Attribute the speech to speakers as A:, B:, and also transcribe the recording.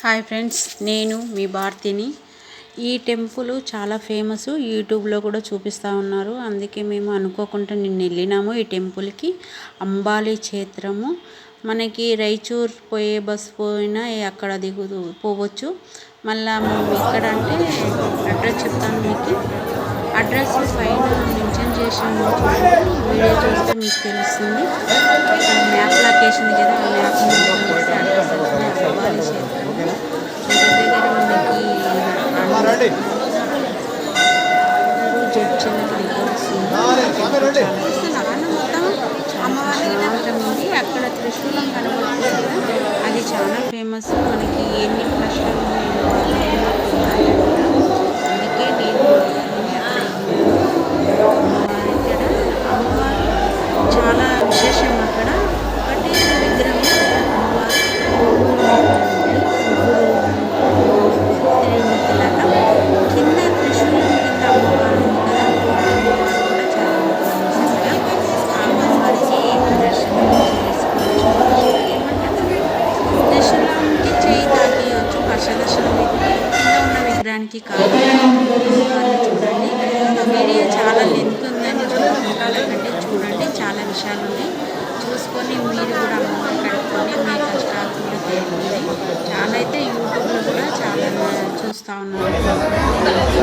A: Hi friends నేను మీ భారతిని. ఈ టెంపుల్ చాలా ఫేమస్. యూట్యూబ్లో కూడా చూపిస్తూ ఉన్నారు. అందుకే మేము అనుకోకుండా నిన్న వెళ్ళినాము ఈ టెంపుల్కి. అంబాలి క్షేత్రము. మనకి రైచూర్ పోయే బస్ పోయినా అక్కడ దిగు పోవచ్చు. మళ్ళా మేము ఎక్కడ అంటే అడ్రస్ చెప్తాను మీకు. అడ్రస్ పైన మెన్షన్ చేసాము వీడియో చూస్తే మీకు తెలుస్తుంది. మ్యాప్ లొకేషన్ కదా ఆ మ్యాప్
B: రండి.
A: జడ్జిలకు దగ్గర వస్తుంది నాన్న మొత్తం అమ్మవారి ఉంది అక్కడ త్రిశూలం కనబడుతుంది అది చాలా ఫేమస్ మనకి ఎన్ని కష్టాలు అందుకే నేను అక్కడ ఇక్కడ అమ్మవారు చాలా విశేషం అక్కడ. చేయడానికి విగ్రహానికి కాదు చూడండి. వీడియో చాలా లెంత్ ఉందని చూడాలి చూడండి. చాలా విషయాలు ఉన్నాయి. చూసుకొని మీరు కూడా అమ్మ కడుక్కొని మీ కష్టాలు కూడా తీరుతుంది చాలా అయితే యూట్యూబ్లో కూడా చాలా చూస్తూ ఉన్నారు